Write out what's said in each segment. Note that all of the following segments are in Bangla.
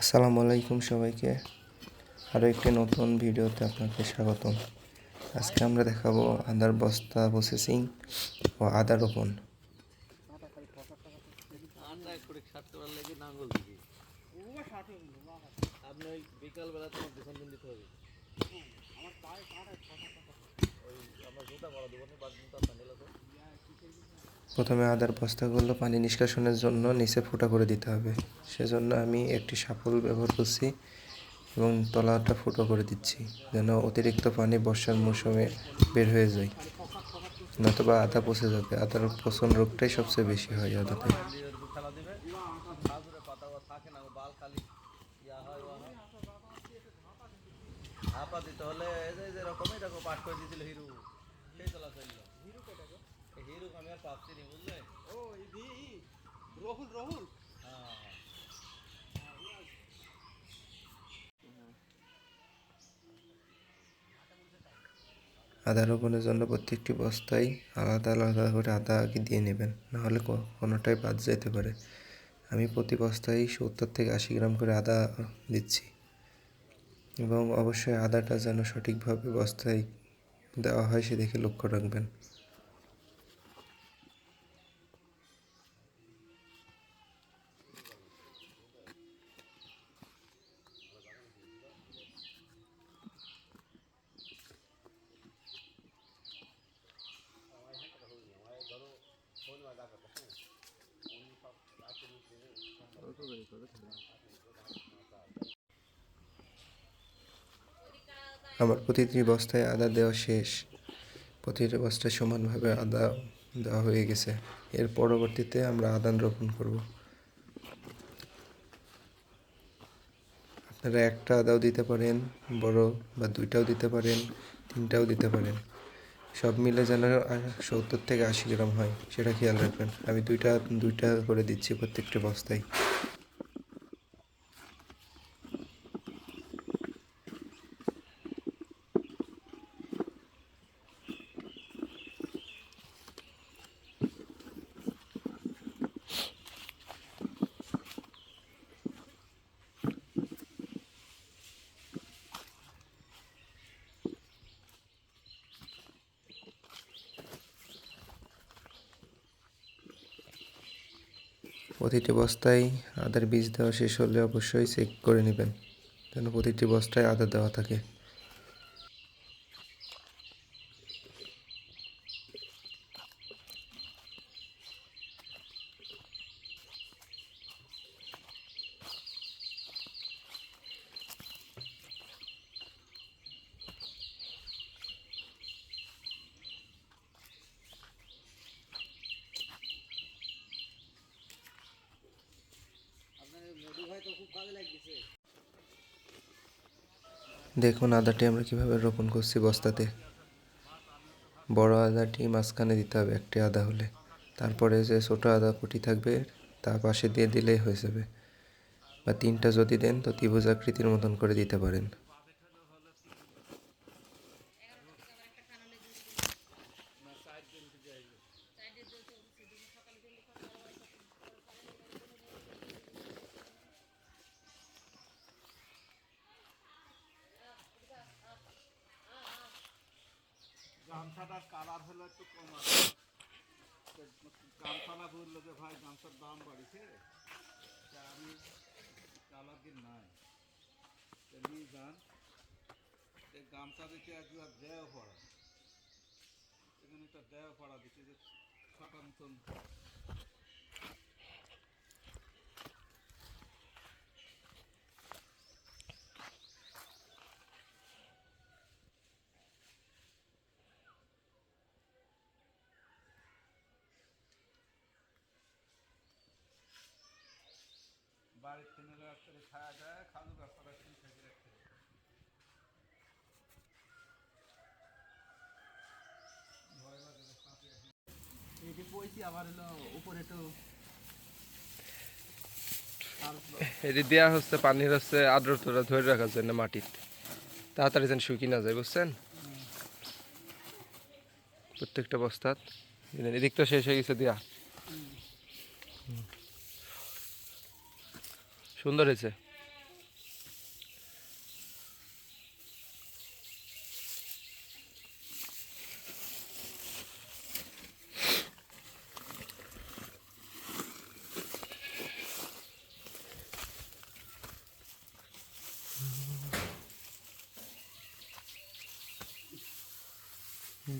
আসসালামু আলাইকুম সবাইকে। আরও একটি নতুন ভিডিওতে আপনাকে স্বাগতম। আজকে আমরা দেখাবো আদার বস্তা প্রসেসিং ও আদা রোপণ। আন্ডা করে সারতে পারলে লেগে নাঙ্গল দিবি। আপনি ওই বিকাল বেলা তোমার দোকান দিতে হবে। প্রথমে আদার বস্তাগুলো পানি নিষ্কাশনের জন্য নিচে ফোঁটা করে দিতে হবে। সেজন্য আমি একটি সাফল ব্যবহার করছি এবং তলাটা ফুটো করে দিচ্ছি যেন অতিরিক্ত পানি বর্ষার মৌসুমে বের হয়ে যায়। নতুবা আদা পচে যাবে। আদার পচন রোগটাই সবচেয়ে বেশি হয় আদাতে খেলা দিবে হাজুরে পাতা বা থাকে না বাল খালি ইয়া হয় ওয়া হয় দিতে হলে এই যে যে রকমই দেখো পাঠ করে দিয়েছিল হিরু। সেই চলা চলল হিরু হিরু আমি আর পাচ্ছি নি বুঝলে? ও রহুল রহুল? হ্যাঁ। আদা রোপণের জন্য প্রত্যেকটি বস্তায় আলাদা আলাদা করে আদা আগে দিয়ে নেবেন। নাহলে কোনোটাই বাদ যেতে পারে। আমি প্রতি বস্তায় সত্তর থেকে আশি গ্রাম করে আদা দিচ্ছি। এবং অবশ্যই আদাটা যেন সঠিকভাবে বস্তায় দেওয়া হয় সেদিকে লক্ষ্য রাখবেন। আমার প্রতিটি বস্তায় আদা দেওয়া শেষ। প্রতিটি বস্তায় সমানভাবে আদা দেওয়া হয়ে গেছে। এর পরবর্তীতে আমরা আদান রোপণ করব। আপনারা একটা আদাও দিতে পারেন, বড় বা দুইটাও দিতে পারেন, তিনটাও দিতে পারেন। সব মিলে যেন সত্তর থেকে আশি গ্রাম হয়, সেটা খেয়াল রাখবেন। আমি দুইটা দুইটা করে দিচ্ছি প্রত্যেকটা বস্তায়। প্রতিটি বস্তায় আদার বীজ দেওয়া শেষ হলে অবশ্যই চেক করে নেবেন। যেন প্রতিটি বস্তায় আদা দেওয়া থাকে। দেখুন আদাটি আমরা কীভাবে রোপণ করছি বস্তাতে। বড় আদাটি মাঝখানে দিতে হবে একটি আদা হলে। তারপরে যে ছোট আদা কুটি থাকবে, তা পাশে দিয়ে দিলেই হয়ে যাবে। বা তিনটা যদি দেন, তো ত্রিভুজ আকৃতির মতন করে দিতে পারেন। গামছাটার কালার হলো একটু কম গামছাটা বলল যে ভাই, গামছার দাম বাড়িছে। তা আমি কালার দিন নাই। নিয়ে যান। গামছা দেখে একবার দেয় পড়া। এখানে একটা দেয় পড়া দিচ্ছে যে ছটা মতন। বাড়ির থেকে রাস্তায় খাওয়া যায় ঠিক থাকে রাখতে হবে। ভয় লাগে যে সাপে এখন এটি পয়সি আবার হলো উপরে একটু এটি দেওয়া হচ্ছে পানির হচ্ছে আর্দ্রতাটা ধরে রাখার জন্য মাটির। তাড়াতাড়ি যেন শুকিয়ে না যায় বুঝছেন? প্রত্যেকটা বস্তাত এদিক তো শেষ হয়ে গেছে দিয়া। সুন্দর হয়েছে।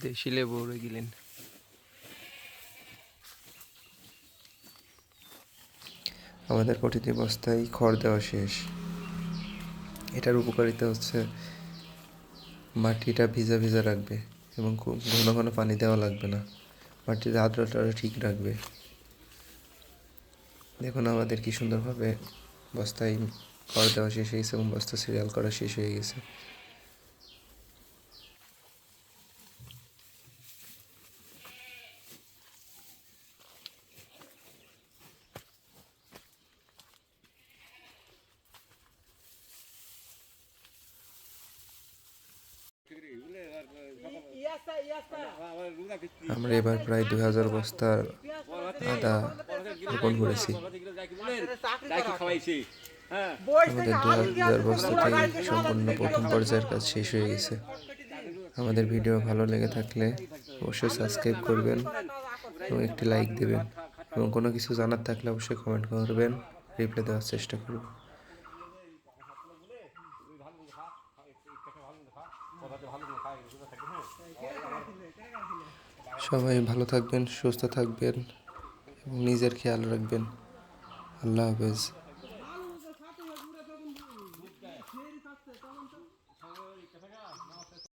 দেশি লেবু গিলেন। আমাদের প্রতিটি বস্তায় খড় দেওয়া শেষ। এটার উপকারিতা হচ্ছে মাটিটা ভিজা ভিজা রাখবে এবং খুব ঘন ঘন পানি দেওয়া লাগবে না। মাটির আর্দ্রতাটা ঠিক রাখবে। দেখুন আমাদের কি সুন্দরভাবে বস্তায় খড় দেওয়া শেষ হয়ে গেছে এবং বস্তা সিরিয়াল করা শেষ হয়ে গেছে। আমরা এবার প্রায় দুই হাজার বস্তার আদা রোপণ করেছি। আমাদের দু হাজার বস্তাতেই সম্পূর্ণ প্রথম পর্যায়ের কাজ শেষ হয়ে গেছে। আমাদের ভিডিও ভালো লেগে থাকলে অবশ্যই সাবস্ক্রাইব করবেন এবং একটি লাইক দেবেন এবং কোনো কিছু জানার থাকলে অবশ্যই কমেন্ট করবেন। রিপ্লাই দেওয়ার চেষ্টা করব। সবাই ভালো থাকবেন সুস্থ থাকবেন এবং নিজের খেয়াল রাখবেন। আল্লাহ হাফেজ।